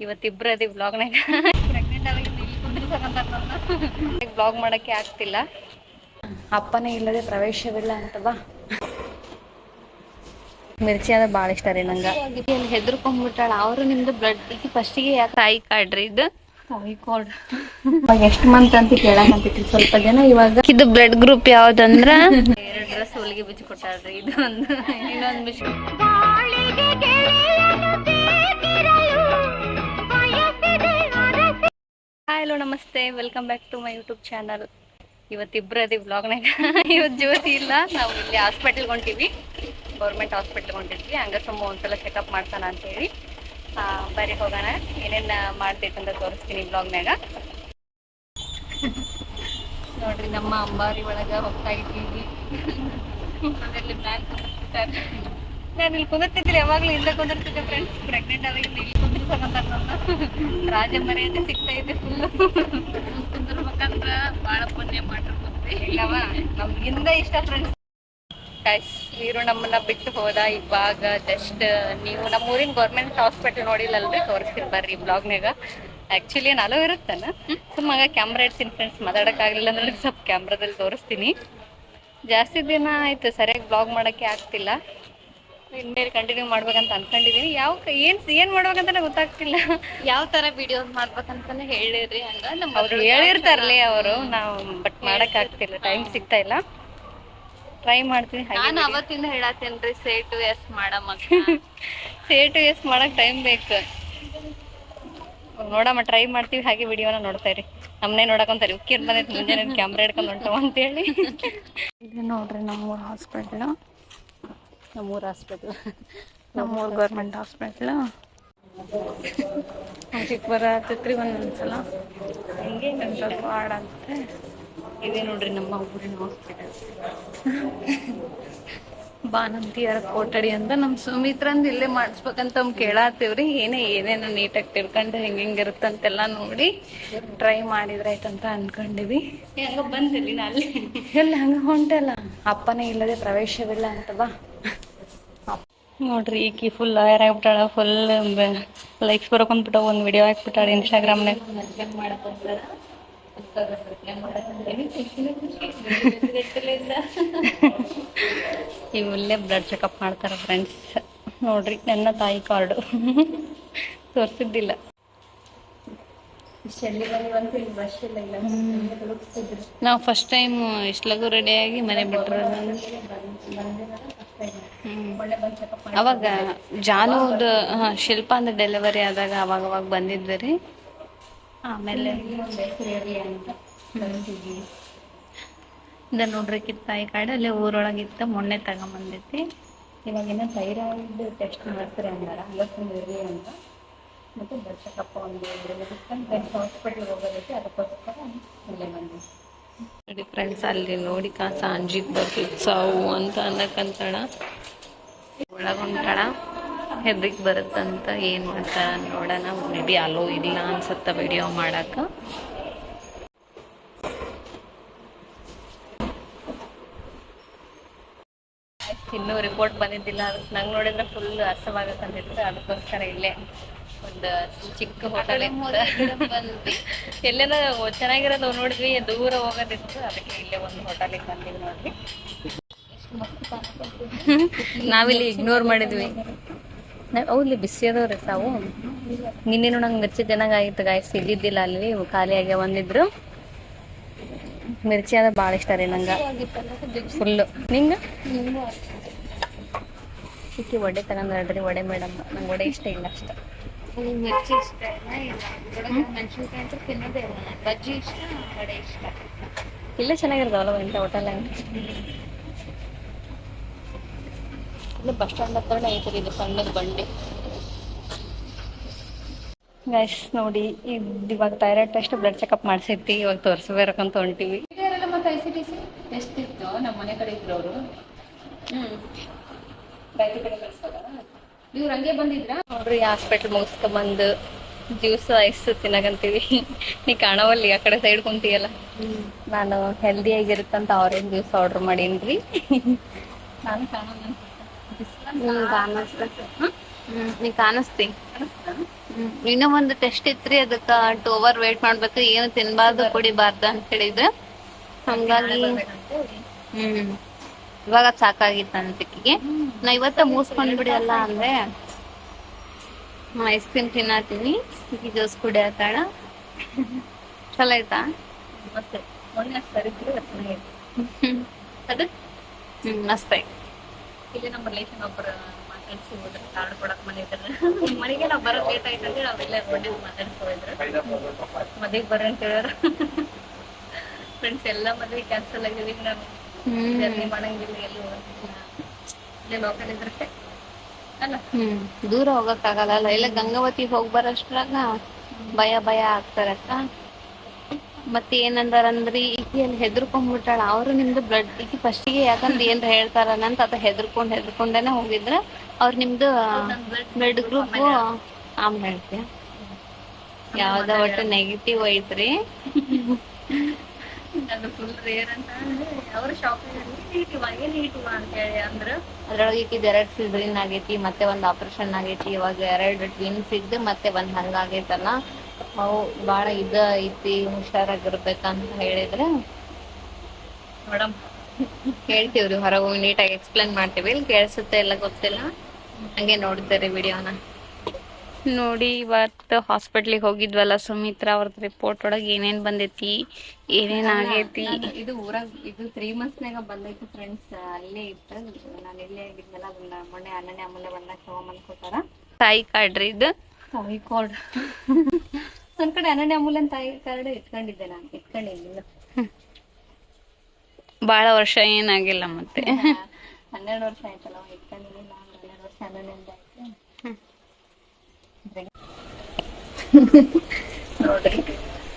ಇವತ್ತಿಬ್ರು ಅದಿ ಬ್ಲಾಗ್ನಾಗ ಪ್ರೆಗ್ನೆಂಟ್ ಆಗಿ ಬ್ಲಾಗ್ ಮಾಡಕ್ಕೆ ಆಗ್ತಿಲ್ಲ. ಅಪ್ಪನೇ ಇಲ್ಲದೆ ಪ್ರವೇಶವಿಲ್ಲ ಅಂತ ಬಾ. ಮಿರ್ಚಿ ಅದ ಬಾಳ ಇಷ್ಟ ರೀ ನಂಗೆ. ಹೆದರ್ಕೊಂಡ್ಬಿಟ್ಟಾಳ. ಅವರು ನಿಮ್ದು ಬ್ಲಡ್ ಈಗ ಫಸ್ಟಿಗೆ ಯಾಕೆ ತಾಯಿ ಕಾಡ್ರಿ ಇದು? ತಾಯಿ ಕಾರ್ಡ್ ಇವಾಗ ಎಷ್ಟು ಮಂತ್ ಅಂತ ಕೇಳಕಂತೈತಿ ಸ್ವಲ್ಪ ಜನ ಇವಾಗ. ಇದು ಬ್ಲಡ್ ಗ್ರೂಪ್ ಯಾವ್ದಂದ್ರ? ಎರಡು ಡ್ರೆಸ್ ಹೊಲಿಗೆ ಬಿಚ್ಚಿ ಕೊಟ್ಟಾಳ್ರಿ ಇದು ಒಂದು ಇನ್ನೊಂದು ಬಿಚ್ಚಿ ಹಲೋ ನಮಸ್ತೆ. Welcome back to my YouTube channel ಇವತ್ತಿಬ್ರು blog ಬ್ಲಾಗ್ನಾಗ ಇವತ್ತು ಜ್ಯೋತಿ ಇಲ್ಲ. ನಾವು ಇಲ್ಲಿ ಹಾಸ್ಪಿಟ್ಲ್ಗೆ ಹೊಂಟೀವಿ. ಗೌರ್ಮೆಂಟ್ ಹಾಸ್ಪಿಟ್ಲ್ಗೆ ಹೊಂಟಿದ್ವಿ. ಹಂಗ ಸುಮ್ಮ ಒಂದ್ಸಲ ಚೆಕಪ್ ಮಾಡ್ತಾನ ಅಂತೇಳಿ ಆ, ಬರಿ ಹೋಗೋಣ. ಏನೇನು ಅಂತ ತೋರಿಸ್ತೀನಿ ಬ್ಲಾಗ್ನಾಗ ನೋಡ್ರಿ ನಮ್ಮ ಅಂಬಾರಿ ಒಳಗ ಹೋಗ್ತಾ ಇದ್ದೀವಿ. ನಾನು ಇಲ್ಲಿ ಕುಂದಿರ್ತಿದ್ದಿಲ್ಲ ಯಾವಾಗ್ಲೂ ಇಲ್ಲ ಕುಂದಿರ್ತಿದ್ದೆ ಫ್ರೆಂಡ್ಸ್ ಪ್ರೆಗ್ನೆಂಟ್ ಆದಾಗ ರಾಜ ಮರ್ಯಾದೆ ಸಿಗ್ತಾ ಇದೆ ಫುಲ್ ಕುಂದಿರ್ಬೇಕಂದ್ರ ಬಾಳ ಪುಣ್ಯ ಇಲ್ಲವ ನಮ್ಗಿಂದ ಇಷ್ಟ ಫ್ರೆಂಡ್ಸ್ ಗೈಸ್ ನೀರು ನಮ್ಮನ್ನ ಬಿಟ್ಟು ಹೋದ. ಇವಾಗ ಜಸ್ಟ್ ನೀವು ನಮ್ಮ ಊರಿನ ಗೌರ್ಮೆಂಟ್ ಹಾಸ್ಪಿಟಲ್ ನೋಡಿಲ್ಲಲ್ರಿ ತೋರಿಸ್ತೀನಿ ಬರ್ರಿ ಬ್ಲಾಗ್ನಾಗ ಆ್ಯಕ್ಚುಲಿ ನಾನು ಇರುತ್ತಾನ ಸುಮ್ಮಾಗ ಕ್ಯಾಮ್ರಾ ಇಡ್ತೀನಿ ಫ್ರೆಂಡ್ಸ್ ಮಾತಾಡೋಕ್ಕಾಗಲಿಲ್ಲ ಅಂದ್ರೆ ಸ್ವಲ್ಪ ಕ್ಯಾಮ್ರಾದಲ್ಲಿ ತೋರಿಸ್ತೀನಿ. ಜಾಸ್ತಿ ದಿನ ಆಯ್ತು ಸರಿಯಾಗಿ ಬ್ಲಾಗ್ ಮಾಡೋಕ್ಕೆ ಆಗ್ತಿಲ್ಲ. ಇನ್ಮೇಲೆ ಕಂಟಿನ್ಯೂ ಮಾಡ್ಬೇಕಂತ ಅನ್ಕೊಂಡಿದೀನಿ. ಯಾವ ಏನ್ ಏನ್ ಮಾಡ್ಬೇಕಂತ ಗೊತ್ತಾಗ್ತಿಲ್ಲ. ಯಾವ ತರ ವಿಡಿಯೋಸ್ ಮಾಡ್ಬೇಕಂತಾನೆ ಹೇಳಿರಿ ಹಂಗ. ನಮ್ಮ ಅವ್ರು ಹೇಳಿರ್ತಾರಲೇ ಅವರು. ನಾವು ಬಟ್ ಮಾಡಕ್ ಆಗ್ತಿಲ್ಲ ಟೈಮ್ ಸಿಗ್ತಾ ಇಲ್ಲ. ಟ್ರೈ ಮಾಡ್ತೀನಿ ನಾನು ಅವತ್ತಿಂದ ಹೇಳತ್ತೇನ್ರಿ ಸೇಟು ಎಸ್ ಮಾಡಮ್ಮ ಸೇಟು ಎಸ್ ಮಾಡಕ್ ಟೈಮ್ ಬೇಕು. ನೋಡಮ್ಮ ಟ್ರೈ ಮಾಡ್ತೀವಿ ಹಾಗೆ ವಿಡಿಯೋನ ನೋಡ್ತಾ ಇರಿ. ನಮ್ಮನೆ ನೋಡಕೊಂತಾರೆ. ಉಕ್ಕಿರ್ ಬಂದೈತೆ ಮುಂಜಾನೆ ಕ್ಯಾಮ್ರಾ ಹಿಡ್ಕೊಂಡು ಹೊಂಟವ ಅಂತೇಳಿ. ಇದು ನೋಡ್ರಿ ನಮ್ಮ ಹಾಸ್ಪಿಟ್ಲ್ ನಮ್ಮೂರು ಹಾಸ್ಪಿಟ್ಲ್ ನಮ್ಮೂರ್ ಗೌರ್ಮೆಂಟ್ ಹಾಸ್ಪಿಟ್ಲ್ ಅದಕ್ಕೆ ಬರತ್ತೈತ್ರಿ ಒಂದೊಂದ್ಸಲ. ಹಿಂಗೆ ಸ್ವಲ್ಪ ಹಾಡಂತೆ ಇದೆ ನೋಡ್ರಿ ನಮ್ಮ ಊರಿನ ಹಾಸ್ಪಿಟಲ್ ಬಾನಂತಿಯರ ಕೊಠಡಿ ಅಂತ ನಮ್ ಸುಮಿತ್ರಂದ್ ಇಲ್ಲೇ ಮಾಡಿಸ್ಬೇಕಂತ ಕೇಳಾತೀವ್ರಿ. ಏನೇ ಏನೇನು ನೀಟಾಗಿ ತಿಳ್ಕೊಂಡು ಹೆಂಗ್ ಹೆಂಗಿರುತ್ತಂತೆಲ್ಲ ನೋಡಿ ಟ್ರೈ ಮಾಡಿದ್ರೆ ಆಯ್ತಂತ ಅನ್ಕೊಂಡಿವಿ. ಹಂಗ ಬಂದಿಲ್ಲ ಅಲ್ಲಿ. ಎಲ್ಲ ಹಂಗ ಹೊಂಟಲ್ಲ. ಅಪ್ಪನೇ ಇಲ್ಲದೆ ಪ್ರವೇಶವಿಲ್ಲ ಅಂತ ಬಾ. ನೋಡ್ರಿ, ಈಕಿ ಫುಲ್ ಲಾಯರ್ ಆಗ್ಬಿಟ್ಟಾಳ ಫುಲ್ ಲೈಕ್ಸ್ ಬರೋಕೊಂಡ್ಬಿಟ್ಟ ಒಂದು ವಿಡಿಯೋ ಹಾಕ್ಬಿಟ್ಟಾಳ ಇನ್ಸ್ಟಾಗ್ರಾಮ್ನಾಗ ಇವಲ್ಲೇ ಬ್ಲಡ್ ಚೆಕಪ್ ಮಾಡ್ತಾರ ಫ್ರೆಂಡ್ಸ್ ನೋಡ್ರಿ, ನನ್ನ ತಾಯಿ ಕಾರ್ಡು ತೋರಿಸಿದ್ದಿಲ್ಲ. ನಾವು ಫಸ್ಟ್ ಟೈಮ್ ಇಷ್ಟಲಗು ರೆಡಿಯಾಗಿ ಮನೆ ಬಿಟ್ರ. ಅವಾಗ ಜಾನುದ ಶಿಲ್ಪ ಅಂದ್ರೆ ಡೆಲಿವರಿ ಆದಾಗ ಅವಾಗ ಅವಾಗ ಬಂದಿದ್ವಿ ರೀ. ಆಮೇಲೆ ಇದ ನೋಡ್ರಿ ಕಿತ್ತಾಯಿ ಕಾಡು ಊರೊಳಗೆ ಊರೊಳಗಿತ್ತ ಮೊನ್ನೆ ತಗೊಂಬಂದೈತಿ. ಇವಾಗಿನ ಥೈರಾಯ್ಡ್ ಟೆಸ್ಟ್ ಮಾಡ್ತಾರೆ ಅಂದಾರ ಹಂಗಸ್ಕೊಂಡು ಇರಲಿ ಅಂತ. ಮತ್ತೆ ಚೆಕಪ್ ಒಂದು ಫ್ರೆಂಡ್ಸ್ ಹಾಸ್ಪಿಟ್ಲ್ಗೆ ಹೋಗೋದೈತಿ ಅದಕ್ಕೋಸ್ಕರ ಇಲ್ಲೇ ಬಂದ್ವಿ ನೋಡಿ ಫ್ರೆಂಡ್ಸ್ ಅಲ್ಲಿ ನೋಡಿ ಕಾ ಸಂಜಿಗ್ ಬರ್ತಿತ್ತು ಸಾವು ಅಂತ ಅನ್ನಕಂತಾಳ ಒಳಗೊಂಟಾಳ ಹೆದ್ರಿಗ್ ಬರುತ್ತಂತ ಏನ್ ಮಾಡ್ತಾ ನೋಡೋಣ. ಮೇಬಿ ಅಲೋ ಇಲ್ಲ ಅನ್ಸತ್ತ ವಿಡಿಯೋ ಮಾಡಾಕ. ಇನ್ನೂ ರಿಪೋರ್ಟ್ ಬಂದಿದ್ದಿಲ್ಲ. ಅದಕ್ಕೆ ನಂಗೆ ನೋಡಿದ್ರೆ ಫುಲ್ ಅಸವಾಗತ್ತಂತಿತ್ತು ಅದಕ್ಕೋಸ್ಕರ ಇಲ್ಲೇ. ಒಂದು ಚಿಕ್ಕ ಹೋಟೆಲ್ ಎಲ್ಲೆಲ್ಲ ಚೆನ್ನಾಗಿರೋದು ನೋಡಿದ್ವಿ ದೂರ ಹೋಗೋದಿತ್ತು ಅದಕ್ಕೆ ಇಲ್ಲೇ ಒಂದು ಹೋಟೆಲಿಗೆ ಬಂದಿವಿ ನೋಡ್ರಿ. ನಾವಿಲ್ಲಿ ಇಗ್ನೋರ್ ಮಾಡಿದ್ವಿ. ಹೌದು ಬಿಸಿ ಅದಾವ್ರಿ ತಾವು. ನಿನ್ನೆ ನಂಗೆ ಮಿರ್ಚಿ ಚೆನ್ನಾಗಾಗಿತ್ತು ಗಾಯ್ಸ್ ಇದ್ದಿದ್ದಿಲ್ಲ ಅಲ್ಲಿ ಖಾಲಿ ಆಗ್ಯಾವ ಬಂದಿದ್ರು. ಮಿರ್ಚಿ ಅದ ಭಾಳ ಇಷ್ಟ ರೀ ನಂಗ. ಫುಲ್ಲು ನಿಂಗ? ಚಿಕ್ಕಿ ವಡೆ ತಗೊಂಡ್ರಿ ವಡೆ ಮೇಡಮ್. ನಂಗೆ ವಡೆ ಇಷ್ಟ ಇಲ್ಲ ಅಷ್ಟ. ಮಿರ್ಚಿ ಇಷ್ಟ ಇಲ್ಲ ಮೆಣಸಿನ್ಕಾಯಿ ಅಂತ ತಿನ್ನೋದೇ ಇಲ್ಲ ಬಜ್ಜಿ ಇಷ್ಟ ವಡೆ ಇಷ್ಟ ಇಲ್ಲೇ ಚೆನ್ನಾಗಿರ್ತಾವಲ್ಲ ಇಂಥ ಹೋಟೆಲ್ ಇಲ್ಲ ಬಸ್ ಸ್ಟ್ಯಾಂಡ್ ಹತ್ರ ಐತ್ರಿ ಇದು ಸಣ್ಣದ ಬಂಡಿ. ಗೈಸ್ ನೋಡಿ ಇವಾಗ ಥೈರಾಯ್ಡ್ ಟೆಸ್ಟ್ ಬ್ಲಡ್ ಚೆಕಪ್ ಮಾಡ್ಸೈತಿ ಇವಾಗ ತೋರಿಸ್ಬೇಕಂತ ಹೊಂಟಿವಿ. ಮತ್ತೆ ಐ ಸಿ ಟಿ ಸಿ ಎಷ್ಟಿತ್ತು ನಮ್ಮ ಮನೆ ಕಡೆ ಇದ್ರು ಅವರು. ಹ್ಮ್. ಇವ್ರು ಹಂಗೆ ಬಂದಿದ್ರಾ? ನೋಡ್ರಿ ಹಾಸ್ಪಿಟಲ್ ಮುಗಿಸ್ಕೊ ಬಂದು ಜ್ಯೂಸ್ ಐಸ್ ತಿನ್ನಕಂತೀವಿ. ನೀ ಕಾಣವಲ್ಲಿ ಆ ಕಡೆ ಸೈಡ್ ಕುಂತೀಯಲ್ಲ. ನಾನು ಹೆಲ್ದಿ ಆಗಿರುತ್ತಂತ ಆರೆಂಜ್ ಜ್ಯೂಸ್ ಆರ್ಡರ್ ಮಾಡೀನ್ರಿ? ನಾನು ಕಾಣೋಣ. ನೀ ಕಾಣಿಸ್ತ. ಇನ್ನೂ ಒಂದು ಟೆಸ್ಟ್ ಇತ್ರಿ ಅದಕ್ಕ ಟೋವರ್ ವೇಟ್ ಮಾಡ್ಬೇಕು. ಏನು ತಿನ್ಬಾರ್ದು ಕುಡಿಬಾರ್ದು ಅಂತ ಹೇಳಿದ್ರು. ಹಂಗಾಗಿ ಹ್ಮ್. ಇವಾಗ ಸಾಕಾಗಿತ್ತು ನನ್ನ ಪಿಕ್ಕಿಗೆ ನಾ ಇವತ್ತ ಮೂಸ್ಕೊಂಡ್ ಬಿಡಿ ಅಲ್ಲ ಅಂದ್ರೆ ಐಸ್ ಕ್ರೀಮ್ ತಿನ್ನತೀನಿ ಜ್ಯೂಸ್ ಕುಡಿಯತ್ತಾಳ ಚಲೋ ಆಯ್ತಾ? ಅದು? ಹ್ಮ್ ಮಸ್ತ್ ಆಯ್ತು. ಇಲ್ಲಿ ನಮ್ಮ ರಿಲೇಷನ್ ಒಬ್ಬರು ಮಾತಾಡ್ಸಿ ಹೋದ್ರೆ ಕಾರ್ಡ್ ಕೊಡಕ್ ಮನೆ ಮನೆಗೆ ನಾವು ಬರೋ ಲೇಟ್ ಆಯ್ತು ಅಂತೇಳಿ ಅವೆಲ್ಲ ಮೊನ್ನೆ ಮಾತಾಡ್ಸಿ ಹೋದ್ರೆ ಮದುವೆಗೆ ಬರ್ರಿ ಅಂತ ಹೇಳ್ಯಾರ ಫ್ರೆಂಡ್ಸ್ ಎಲ್ಲ ಮದ್ವೆ ಕ್ಯಾನ್ಸಲ್ ಆಗಿದೆ ನಾನು ಜರ್ನಿ ಮಾಡಂಗಿಲ್ಲ ಎಲ್ಲಿ ಹೋಗಂಗಿಲ್ಲ. ಇಲ್ಲೇ ಲೋಕಲ್ ಇದ್ರಷ್ಟೇ. ಅಲ್ಲ. ಹ್ಮ್. ದೂರ ಹೋಗಕ್ ಆಗಲ್ಲ ಇಲ್ಲ ಗಂಗಾವತಿ ಹೋಗ್ ಬರೋಷ್ಟ್ರಾಗ ಭಯ ಭಯ ಆಗ್ತಾರಕ್ಕ. ಮತ್ತೆ ಏನಂದಾರಂದ್ರಿ ಈಕಿ ಅಲ್ಲಿ ಹೆದರ್ಕೊಂಡ್ಬಿಟ್ಟಾಳ. ಅವ್ರು ನಿಮ್ದು ಬ್ಲಡ್ ಈಗ ಫಸ್ಟಿಗೆ ಯಾಕಂದ್ರೆ ಏನ್ರ ಹೇಳ್ತಾರಲ್ಲ ಅಂತ ಅದ ಹೆದರ್ಕೊಂಡ್ ಹೆದರ್ಕೊಂಡೇನೆ ಹೋಗಿದ್ರ. ಅವ್ರ ನಿಮ್ದು ಬ್ಲಡ್ ಗ್ರೂಪ್ ಆಮೇಲೆ ಹೇಳ್ತೀಯ. ಯಾವ್ದ ಒಟ್ಟು ನೆಗೆಟಿವ್ ಐತ್ರಿ. ಅದು ಫುಲ್ ರೇರ್ ಅಂತ ಅವ್ರ ಶಾಪಿಂಗ್ ನೀಟಿವ ಏನ್ ನೀಟಿವ ಅಂತ ಹೇಳಿ ಅಂದ್ರ. ಅದ್ರೊಳಗೆ ಈಕಿದ್ ಎರಡ್ ಸಿದ್ರಿನ್ ಆಗೈತಿ ಮತ್ತೆ ಒಂದ್ ಆಪರೇಷನ್ ಆಗೈತಿ. ಇವಾಗ ಎರಡ್ ಟ್ವಿನ್ಸ್ ಇದ್ದು ಮತ್ತೆ ಒಂದ್ ಹಂಗಾಗೈತಲ್ಲ ಅವು ಬಾಳ ಇದ ಐತಿ ಹುಷಾರಾಗಿರ್ಬೇಕಂತ ಹೇಳಿದ್ರೆ. ಮೇಡಮ್. ಹೇಳ್ತೀವ್ರಿ ಹೊರಗೆ ಹೋಗಿ ನೀಟಾಗಿ ಎಕ್ಸ್ಪ್ಲೇನ್ ಮಾಡ್ತೀವಿ. ಇಲ್ಲಿ ಕೇಳಿಸುತ್ತೆ ಎಲ್ಲ ಗೊತ್ತಿಲ್ಲ. ಹಂಗೆ ನೋಡ್ತಾರೆ ವಿಡಿಯೋನ ನೋಡಿ ಇವತ್ತು ಹಾಸ್ಪಿಟ್ಲಿಗೆ ಹೋಗಿದ್ವಲ್ಲ ಸುಮಿತ್ರ ಅವ್ರದ್ದು ರಿಪೋರ್ಟ್ ಒಳಗೆ ಏನೇನ್ ಬಂದೈತಿ ಏನೇನ್ ಆಗೈತಿ? ಇದು ಊರಾಗ ಇದು ತ್ರೀ ಮಂತ್ಸ್ನಾಗ ಬಂದೈತಿ ಫ್ರೆಂಡ್ಸ್ ಅಲ್ಲೇ ಇತ್ತು ನಾನು ಇಲ್ಲೇ ಆಗಿದ್ನಲ್ಲ ಅದನ್ನ ಮೊನ್ನೆ ಅನ್ನನೆ ಆಮೇಲೆ ಬಂದಾಗ ತಗೊಂಬಂದ್ ಕೊಟ್ಟಾರ. ತಾಯಿ ಕಾರ್ಡ್ರಿ ಇದು? ತಾಯಿ ಕಾರ್ಡ್ ನನ್ನ ಕಡೆ ಹನ್ನನೇ ಅಮೂಲ್ಯ ತಾಯಿ ಕಾರ್ಡ್ ಇಟ್ಕೊಂಡಿದ್ದೆ ನಾನು ಇಟ್ಕೊಂಡಿದ್ದಿಲ್ಲ ಬಾಳ ವರ್ಷ ಏನಾಗಿಲ್ಲ ಮತ್ತೆ. ಹನ್ನೆರಡು ವರ್ಷ ಆಯ್ತಲ್ಲ ಇಟ್ಕೊಂಡಿದ್ದೀನಿ ನಾನು ಹನ್ನೆರಡು ವರ್ಷ ಹನ್ನೊಂದರಿಂದ ಆಯ್ತು ನೋಡ್ರಿ.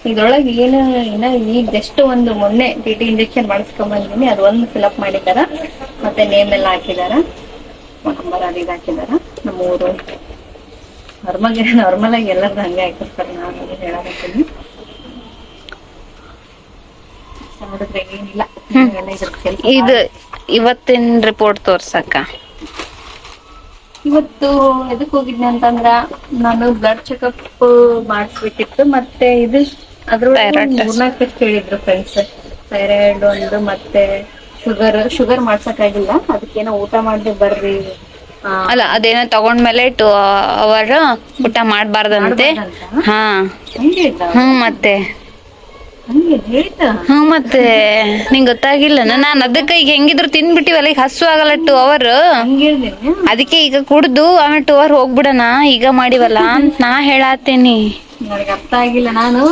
ಇದ್ರೊಳಗೆ ಏನ ಏನ ಈಗ ಜಸ್ಟ್ ಒಂದು ಮೊನ್ನೆ ಟಿ ಟಿ ಇಂಜೆಕ್ಷನ್ ಮಾಡಿಸ್ಕೊಂಬಂದಿನಿ. ಅದು ಒಂದು ಫಿಲಪ್ ಮಾಡಿದಾರ. ಮತ್ತೆ ನೇಮ್ ಎಲ್ಲ ಹಾಕಿದಾರ. ನಂಬರ್ ಅದು ಹಾಕಿದಾರ. ನಮ್ಮ ಊರು ನಾರ್ಮಲ್ ನಾರ್ಮಲ್ ಆಗಿ ಎಲ್ಲರದ್ದು ಹಂಗೆ ಹಾಕಿರ್ತಾರೆ. ನಾನು ಹೇಳಿ ಹೇಳಕತ್ತೀನಿ. ಇದು ಇವತ್ತಿನ ರಿಪೋರ್ಟ್ ತೋರ್ಸಕ್ಕ. ಇವತ್ತು ಎದಕ್ ಹೋಗಿದ್ನಿ ಅಂತಂದ್ರ ನಾನು ಬ್ಲಡ್ ಚೆಕಪ್ ಮಾಡಿಸ್ಬೇಕಿತ್ತು ಮತ್ತೆ ಇದು ಅದ್ರೊಳಗೆ. ಮೂರ್ನಾಲ್ಕು ಟೆಸ್ಟ್ ಹೇಳಿದ್ರು ಫ್ರೆಂಡ್ಸ್ ಥೈರಾಯ್ಡ್ ಒಂದು ಮತ್ತೆ ಶುಗರ್ ಶುಗರ್ ಮಾಡ್ಸಕ್ಕಾಗಿಲ್ಲ ಅದಕ್ಕೇನೋ ಊಟ ಮಾಡ್ದೆ ಬರ್ರಿ. ಅಲ್ಲ ಅದೇನೋ ತಗೊಂಡ್ಮೇಲೆ ಟು ಅವರ್ ಊಟ ಮಾಡಬಾರ್ದಂತೆ? ಹಾ. ಹ್ಮ್ ಮತ್ತೆ. ಹ್ಮ್ ಮತ್ತೆ ನಿಂಗ್ ಗೊತ್ತಾಗಿಲ್ಲ ನಾನ್ ಅದಕ್ಕೆ ಈಗ ಹೆಂಗಿದ್ರು ತಿನ್ಬಿಟ್ಟಿವಲ್ಲ ಈಗ ಹಸು ಆಗಲ್ಲ ಟೂ ಅವರ್ ಅದಕ್ಕೆ ಈಗ ಕುಡ್ದು ಆಮೇಲೆ ಟೂ ಅವರ್ ಹೋಗ್ಬಿಡಣ ಈಗ ಮಾಡಿವಲ್ಲ ಅಂತ ನಾ ಹೇಳಾತೇನಿ. ನನಗೆ ಅರ್ಥ ಆಗಿಲ್ಲ ನಾನು.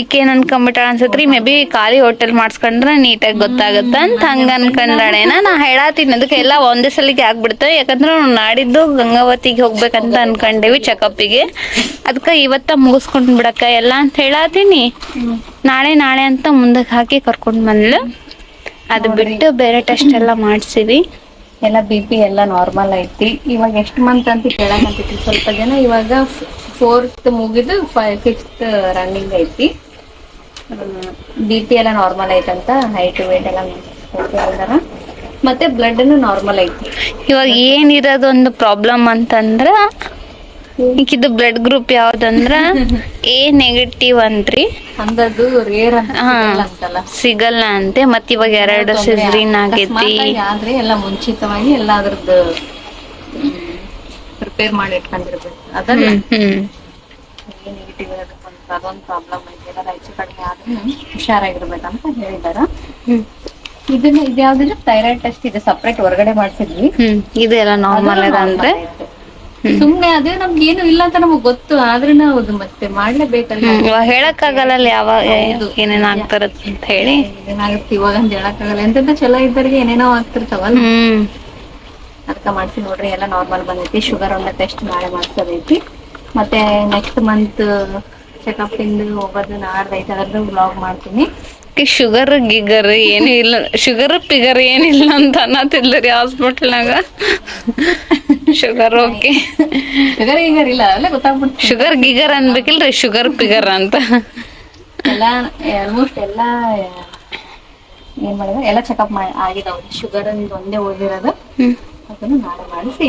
ಈಕೇನ್ ಅನ್ಕೊಂಬಿಟ್ಟಾಳ ಅನ್ಸತ್ರಿ ಮೇ ಬಿ ಖಾಲಿ ಹೋಟೆಲ್ ಮಾಡ್ಸ್ಕೊಂಡ್ರೆ ನೀಟಾಗಿ ಗೊತ್ತಾಗತ್ತ ಅಂತ ಹಂಗ ಅನ್ಕೊಂಡಾಳೇನ. ನಾ ಹೇಳಾತೀನಿ, ಅದಕ್ಕೆ ಎಲ್ಲ ಒಂದೇ ಸಲಿಗೆ ಆಗ್ಬಿಡ್ತ. ಯಾಕಂದ್ರೆ ನಾಡಿದ್ದು ಗಂಗಾವತಿಗೆ ಹೋಗ್ಬೇಕಂತ ಅನ್ಕೊಂಡೇವಿ ಚೆಕಪ್ಪಿಗೆ ಅದಕ್ಕ ಇವತ್ತ ಮುಗಿಸ್ಕೊಂಡ್ ಬಿಡಕ್ಕ ಎಲ್ಲ ಅಂತ ಹೇಳಾತೀನಿ. ನಾಳೆ ನಾಳೆ ಅಂತ ಮುಂದಕ್ಕೆ ಹಾಕಿ ಕರ್ಕೊಂಡ್ ಬಂದ್ಲು. ಅದು ಬಿಟ್ಟು ಬೇರೆ ಟೆಸ್ಟ್ ಎಲ್ಲ ಮಾಡ್ಸಿವಿ. ಎಲ್ಲ ಬಿ ಪಿ ಎಲ್ಲ ನಾರ್ಮಲ್ ಐತಿ. ಇವಾಗ ಎಷ್ಟು ಮಂತ್ ಅಂತ ಕೇಳಕಂತೈತಿ ಸ್ವಲ್ಪ ಜನ ಇವಾಗ ಫೋರ್ತ್ ಮುಗಿದು ಫಿಫ್ತ್ ರನ್ನಿಂಗ್ ಐತಿ. ಬಿ ಪಿ ಎಲ್ಲ ನಾರ್ಮಲ್ ಐತಂತ ಹೈಟ್ ವೇಟ್ ಎಲ್ಲ ಮತ್ತೆ ಬ್ಲಡ್ ನಾರ್ಮಲ್ ಐತಿ. ಇವಾಗ ಏನಿರೋದೊಂದು ಪ್ರಾಬ್ಲಮ್ ಅಂತಂದ್ರ ಈಕಿದು ಬ್ಲಡ್ ಗ್ರೂಪ್ ಯಾವ್ದಂದ್ರ ಎ ನೆಗೆಟಿವ್ ಅಂತ್ರಿ. ಅಂದದ್ದು ರೇರ್ ಅಂತ. ಸಿಗಲ್ಲ ಅಂತೆ ಮತ್ ಇವಾಗ ಎರಡು ಸಿಸ್ರಿನ್ ಆಗೈತಿ. ಆದ್ರೆ ಎಲ್ಲ ಮುಂಚಿತವಾಗಿ ಎಲ್ಲ ಅದ್ರದ್ದು ಪ್ರಿಪೇರ್ ಮಾಡಿ ಇಟ್ಕೊಂಡಿರ್ಬೇಕು. ಅದನ್ನ ಹ್ಮ್ ನೆಗೆಟಿವ್ ಇರೋದಕ್ಕೆ ಒಂದು ಅದೊಂದು ಪ್ರಾಬ್ಲಮ್ ಐತೆ ಎಲ್ಲ ಹೆಚ್ಚು ಕಡಿಮೆ ಆದ್ರೂ ಹುಷಾರಾಗಿರ್ಬೇಕಂತ ಹೇಳಿದಾರ. ಇದನ್ನ ಇದ್ಯಾವ್ದಿಲ್ಲ ಥೈರಾಯ್ಡ್ ಟೆಸ್ಟ್ ಇದೆ ಸಪ್ರೇಟ್ ಹೊರಗಡೆ ಮಾಡ್ಸಿದ್ವಿ. ಇದೆಲ್ಲ ಇದು ಎಲ್ಲ ನಾರ್ಮಲ್ ಅದ ಅಂದ್ರೆ? ಸುಮ್ನೆ ಅದೇ ನಮ್ಗೆ ಏನು ಇಲ್ಲ ಅಂತ ನಮಗ್ ಗೊತ್ತು ಆದ್ರೆ ನಾವು ಅದು ಮತ್ತೆ ಮಾಡ್ಲೇಬೇಕಲ್ಲ. ಯಾವಾಗ ಹೇಳಕ್ ಆಗಲ್ಲ ಯಾವ ಏನೇನ್ ಆಗ್ತಾರತ್ ಅಂತ ಹೇಳಿ. ಏನಾಗುತ್ತೆ ಇವಾಗ ಅಂತ ಹೇಳಕ್ಕಾಗಲ್ಲ. ಎಂತ ಚಲೋ ಇದ್ದರಿಗೆ ಏನೇನೋ ಆಗ್ತಿರ್ತಾವಲ್ಲ. ಹ್ಮ್. ಮಾಡ್ತೀನಿ ನೋಡ್ರಿ ಎಲ್ಲ ನಾರ್ಮಲ್ ಬಂದೈತಿ. ಶುಗರ್ ಒಂದ ಟೆಸ್ಟ್ ನಾಳೆ ಮಾಡ್ಸೋದೈತಿ. ಮತ್ತೆ ನೆಕ್ಸ್ಟ್ ಮಂತ್ ಚೆಕಪ್ ಇಂದ ಹೋಗೋದು ನಾಡ್ದೈತೆ ಅದ್ರದ್ದು ಬ್ಲಾಗ್ ಮಾಡ್ತೀನಿ. ಶುಗರ್ ಗಿಗರ್ ಏನೂ ಇಲ್ಲ. ಶುಗರ್ ಪಿಗರ್ ಏನಿಲ್ಲ ಅಂತ ಅನ್ನತಿದ್ರಿ ಹಾಸ್ಪಿಟಲ್ನಾಗ. Sugar okay. ಶುಗರ್ ಗಿಗರ್ ಇಲ್ಲ ಅಲ್ಲ ಗೊತ್ತಾಗ್ಬಿಡ್ತು. ಶುಗರ್ ಗಿಗರ್ ಅನ್ಬೇಕಿಲ್ರಿ ಶುಗರ್ ಪಿಗರ್ ಅಂತ. ಎಲ್ಲ ಆಲ್ಮೋಸ್ಟ್ ಎಲ್ಲ ಏನ್ ಮಾಡಿದ್ರೆ ಎಲ್ಲ ಚೆಕಪ್ ಮಾಡಿ ಆಗಿದಾವೆ. ಶುಗರ್ ಒಂದೇ ಓದಿರೋದು ಅದನ್ನು ನಾಳೆ ಮಾಡಿಸಿ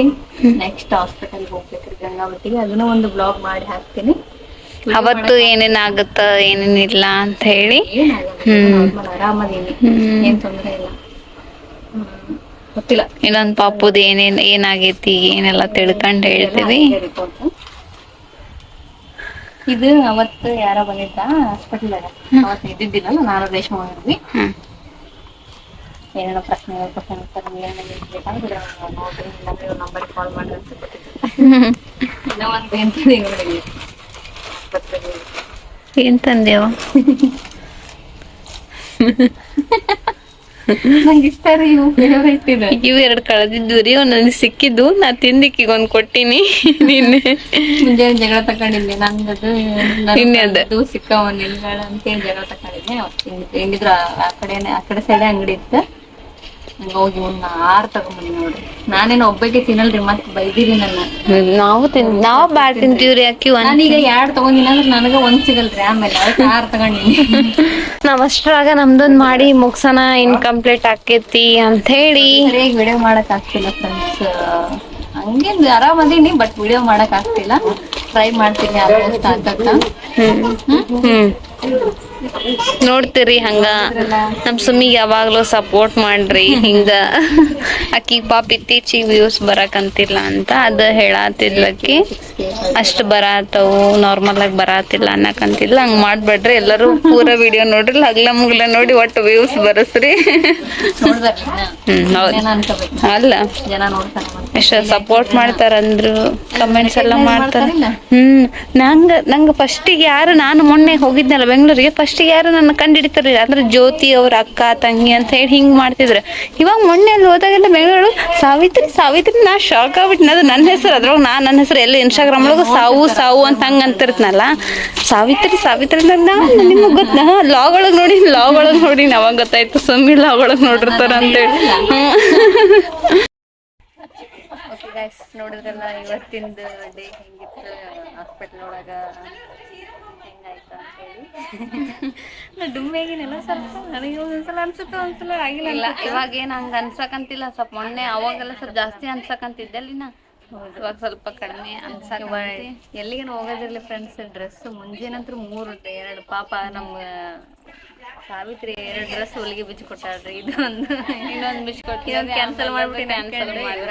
ನೆಕ್ಸ್ಟ್ ಹಾಸ್ಪಿಟಲ್ಗೆ ಹೋಗ್ಬೇಕ್ರಿ ಗಂಗಾವತಿಗೆ. ಅದನ್ನು ಒಂದು ಬ್ಲಾಗ್ ಮಾಡಿ ಹಾಕ್ತೀನಿ. ಅವತ್ತು ಏನೇನ್ ಆಗುತ್ತ ಏನೇನಿಲ್ಲ ಅಂತ ಹೇಳಿ. ಏನ್ ತೊಂದ್ರೆ ಇಲ್ಲ ಹ್ಮ್. ಗೊತ್ತಿಲ್ಲ. ಇನ್ನೊಂದ್ ಪಾಪದ ಏನೇನ್ ಏನಾಗೈತಿ ಏನೆಲ್ಲ ತಿಳ್ಕೊಂಡ್ ಹೇಳ್ತೀವಿ. ಇದು ಅವತ್ತು ಯಾರೋ ಬಂದಿದ್ದ ಹಾಸ್ಪಿಟಲ್ ಅವತ್ತು ಇದ್ದಿದ್ದಿಲ್ಲ ನಾನು ರೇಷ್ಮೆ ಹೋಗಿದ್ವಿ ಹ್ಮ್. ಏನೇನೋ ಪ್ರಶ್ನೆ ಇವ್ರ ನಂಬರ್ ಕಾಲ್ ಮಾಡ್ರಿ ಅಂತ ಗೊತ್ತಿತ್ತು ಇನ್ನೂ ಒಂದು ಏನ್ ತಂದೇವ ನಂಗೆ ಇಷ್ಟ ರೀ ಇವು ಫೇವರೇಟ್ ಇದೆ. ಇವ್ ಎರಡ್ ಕಳೆದಿದ್ದು ರೀ ಒಂದೊಂದು ಸಿಕ್ಕಿದ್ದು. ನಾ ತಿಂದಿಕ್ಕಿಗೆ ಒಂದ್ ಕೊಟ್ಟಿನಿ. ನಿನ್ನೆ. ಮುಂಜಾನೆ ಜಗಳ ತಗೊಂಡಿದ್ದೆ. ನಂದದು ನಿನ್ನೆ ಅದು. ಸಿಕ್ಕವ ನಿಲ್ಗಳ ಅಂತೇಳಿ ಜಗಳ ತಗೊಂಡಿದ್ದೆ. ಹೆಂಗಿದ್ರು ಆ- ಕಡೆನೆ ಆ ಕಡೆ ಸೈಡೆ ಅಂಗಡಿ ಇತ್ತು. ಹಂಗ್ ಒಂದ್ ಆರ್ ತಗೊಂಬಂದಿ ನೋಡ್ರಿ ನಾನೇನು ಒಬ್ಬಕ್ಕೆ ತಿನ್ನಲ್ರಿ ಮತ್ ಬೈದಿರಿ ನನ್ನ. ನಾವು ತಿನ್ ನಾವ್ ಬಾಳ್ ತಿಂತೀವ್ರಿ ಅಕ್ಕಿ ಒಂದ್ ನಾನೀಗ ಎರಡ್ ತಗೊಂಡಿನ ಅಂದ್ರೆ ನನಗ ಒಂದ್ ಸಿಗಲ್ರಿ ಆಮೇಲೆ ಅದಕ್ಕೆ ಆರ್ ತಗೊಂಡಿನಿ. ನಾವ್ ಅಷ್ಟ್ರಾಗ ನಮ್ದೊಂದ್ ಮಾಡಿ ಮುಗ್ಸನ ಇನ್ಕಂಪ್ಲೀಟ್ ಆಕೇತಿ ಅಂತ ಹೇಳಿ. ಸರಿಯಾಗಿ ವಿಡಿಯೋ ಮಾಡಕ್ ಆಗ್ತಿಲ್ಲ ಫ್ರೆಂಡ್ಸ್ ಹಂಗೇನ್ ಆರಾಮ್ ಅದೀನಿ ಬಟ್ ವಿಡಿಯೋ ಮಾಡಕ್ ಆಗ್ತಿಲ್ಲ. ಟ್ರೈ ಮಾಡ್ತೀನಿ ಆಲ್ಮೋಸ್ಟ್ ಆಗ್ತಕ್ಕ ಹ್ಮ್? ನೋಡ್ತೀರಿ ಹಂಗ. ನಮ್ ಸುಮ್ಮಿಗೆ ಯಾವಾಗ್ಲೂ ಸಪೋರ್ಟ್ ಮಾಡ್ರಿ. ಹಿಂಗ ಅಕ್ಕಿ ಪಾಪ ಇತ್ತೀಚಿಗೆ ವ್ಯೂಸ್ ಬರಕಂತಿಲ್ಲ ಅಂತ ಅದ ಹೇಳಾತಿದ್ಲಕ್ಕಿ ಅಷ್ಟ್ ಬರಾತವು ನಾರ್ಮಲ್ ಆಗಿ ಬರಾತಿಲ್ಲ ಅನ್ನಕಂತಿಲ್ಲ ಹಂಗ ಮಾಡ್ಬೇಡ್ರಿ ಎಲ್ಲರೂ ಪೂರ ವಿಡಿಯೋ ನೋಡ್ರಿ ಹಗ್ಲ ಮುಗ್ಲ ನೋಡಿ ಒಟ್ಟು ವ್ಯೂಸ್ ಬರಸ್ರಿ. ಹ್ಮ್ ಅಲ್ಲ. ಎಷ್ಟ ಸಪೋರ್ಟ್ ಮಾಡ್ತಾರಂದ್ರು ಕಮೆಂಟ್ಸ್ ಎಲ್ಲ ಮಾಡ್ತಾರ. ಹ್ಮ್, ನಂಗ ನಂಗ ಫಸ್ಟಿಗೆ ಯಾರು, ನಾನು ಮೊನ್ನೆ ಹೋಗಿದ್ನಲ್ಲ ಬೆಂಗಳೂರಿಗೆ ಫಸ್ಟಿಗೆ ಯಾರು ನನ್ನ ಕಂಡು ಹಿಡಿತಾರಿಲ್ಲ ಅಂದ್ರೆ ಜ್ಯೋತಿ ಅವ್ರ ಅಕ್ಕ, ತಂಗಿ ಅಂತ ಹೇಳಿ ಹಿಂಗ್ ಮಾಡ್ತಿದ್ರು. ಇವಾಗ ಮೊನ್ನೆ ಅಲ್ಲಿ ಹೋದಾಗೆಲ್ಲ ಬೆಂಗಳೂರು ಸಾವಿತ್ರಿ ಸಾವಿತ್ರಿ ನಾ ಶಾಕ್ ಆಗ್ಬಿಟ್ಟಿನ ಅದು ನನ್ನ ಹೆಸರು. ಅದ್ರೊಳಗೆ ನಾ ನನ್ನ ಹೆಸರು. ಎಲ್ಲ ಇನ್ಸ್ಟಾಗ್ರಾಮ್ ಒಳಗೆ ಸಾವು ಸಾವು ಅಂತ ಹಂಗ ಅಂತಿರ್ತನಲ್ಲ. ಸಾವಿತ್ರಿ ಸಾವಿತ್ರಿ ನಾ ನಿಮಗೆ ಗೊತ್ತ ಲಾಗ್ ಒಳಗೆ ನೋಡಿ ಲಾಗ್ ಒಳಗೆ ನೋಡಿ ಅವಾಗ ಗೊತ್ತಾಯ್ತು. ಸುಮ್ಮನೆ ಲಾಗ್ ಒಳಗೆ ನೋಡಿರ್ತಾರ ಅಂತೇಳಿ ಹೇಳಿ. ನೋಡಿದ್ರಲ್ಲ ಇವತ್ತಿಂದ ಡೇ ಹೆಂಗಿತ್ತು ಹಾಸ್ಪಿಟ್ಲ್ ಒಳಗ? ಡುಮ್ಮೆಗಿನೆಲ್ಲ ಸ್ವಲ್ಪ. ನನಗೆ ಒಂದ್ಸಲ ಅನ್ಸುತ್ತೆ ಒಂದ್ಸಲ ಆಗಿಲ್ಲ ಇವಾಗ ಏನ್ ಹಂಗ ಅನ್ಸಕಂತಿಲ್ಲ. ಸ್ವಲ್ಪ ಮೊನ್ನೆ ಅವಾಗೆಲ್ಲ ಸ್ವಲ್ಪ ಜಾಸ್ತಿ ಅನ್ಸಕಂತಿದ್ದೆ ನಾ ಇವಾಗ ಸ್ವಲ್ಪ ಕಡಿಮೆ ಅನ್ಸಕ್ ಎಲ್ಲಿಗೆ ಹೋಗೋದಿರ್ಲಿ ಫ್ರೆಂಡ್ಸ್ ಡ್ರೆಸ್ ಮುಂಜಾನಂತ್ರ ಮೂರು ಎರಡು. ಪಾಪ ನಮ್ಮ ಸಾವಿತ್ರಿ ಎರಡು ಡ್ರೆಸ್ ಹೊಲಿಗೆ ಬಿಚ್ಚಿ ಕೊಟ್ಟಾಳ್ರಿ. ಇದು ಒಂದು ಇನ್ನೊಂದು ಬಿಚ್ಚಿ ಕೊಟ್ಟು ಕ್ಯಾನ್ಸಲ್ ಮಾಡ್ಬಿಟ್ಟು ಕ್ಯಾನ್ಸಲ್ ಬೇಡ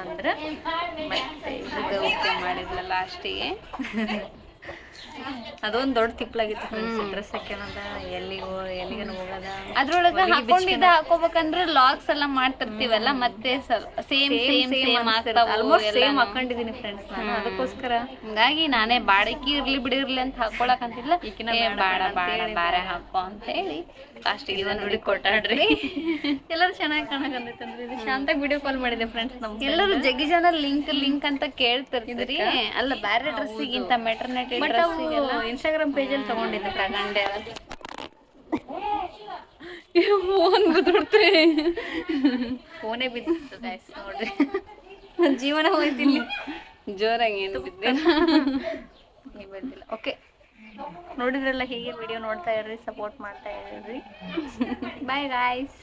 ಅಂದ್ರೆ. ಮತ್ತೆ ಇದು ಓಕೆ ಮಾಡಿದ್ಲ ಲಾಸ್ಟಿಗೆ ಅದೊಂದು ದೊಡ್ಡ ತಿಪ್ಪಲಾಗಿತ್ತು ಡ್ರೆಸ್ ಹಾಕ್ಯನದ ಎಲ್ಲಿಗೋ ಎಲ್ಲಿಗೆ ಹೋಗದ? ಅದ್ರೊಳಗ ಹಾಕೊಂಡಿದ್ದ ಹಾಕೋಬೇಕಂದ್ರೆ ಲಾಕ್ಸ್ ಎಲ್ಲ ಮಾಡ್ತಿರ್ತೀವಲ್ಲ ಮತ್ತೆ same same same almost same ಹಾಕೊಂಡಿದೀನಿ friends ನಾನು. ಅದಕ್ಕೋಸ್ಕರ. ಹಂಗಾಗಿ ನಾನೇ ಬಾಡಕಿ ಇರ್ಲಿ ಬಿಡಿರ್ಲಿ ಅಂತ ಹಾಕೊಳಕ್ ಅಂತಿಲ್ಲ ಬಾಡ ಬಾಡ ಬಾರೆ ಹಾಕೋ ಅಂತ ಹೇಳಿ ಲಾಸ್ಟ್ ಇದನ್ನ ನೋಡಿ ಕೊಟ್ಟಾಡ್ರಿ. ಎಲ್ಲರೂ ಚೆನ್ನಾಗಿ ಕಾಣಕಂದ್ರೆ ಇದು ಶಾಂತಾಗಿ ವಿಡಿಯೋ ಕಾಲ್ ಮಾಡಿದೆ ಫ್ರೆಂಡ್ಸ್ ನಮ್ಗೆ ಎಲ್ಲರೂ ಜಗ್ಗಿ ಜನ ಲಿಂಕ್ ಲಿಂಕ್ ಅಂತ ಕೇಳ್ತಿರ್ತೀರಿ. ಅಲ್ಲ ಬೇರೆ ಡ್ರೆಸ್ಸಿಗಿಂತ ಮೆಟರ್ನಿಟಿ ಡ್ರೆಸ್ ಇನ್ಸ್ಟಾಗ್ರಾಮ್ ಪೇಜಲ್ಲಿ ತಗೊಂಡಿದ್ದೆ ತಗೊಂಡೆ ಫೋನ್ ಬಿದ್ಬಿಡ್ತ್ರಿ ಫೋನೇ ಬಿದ್ದು ಗೈಸ್ ನೋಡ್ರಿ. ನನ್ನ ಜೀವನ ಹೋಯ್ತಿಲ್ಲಿ. ಜೋರಾಗಿ ಏನು ಬಿದ್ದೆ ಬಂದಿಲ್ಲ ಓಕೆ ನೋಡಿದ್ರಲ್ಲ ಹೀಗೆ ವಿಡಿಯೋ ನೋಡ್ತಾ ಇರ್ರಿ ಸಪೋರ್ಟ್ ಮಾಡ್ತಾ ಇರ್ರಿ. Bye guys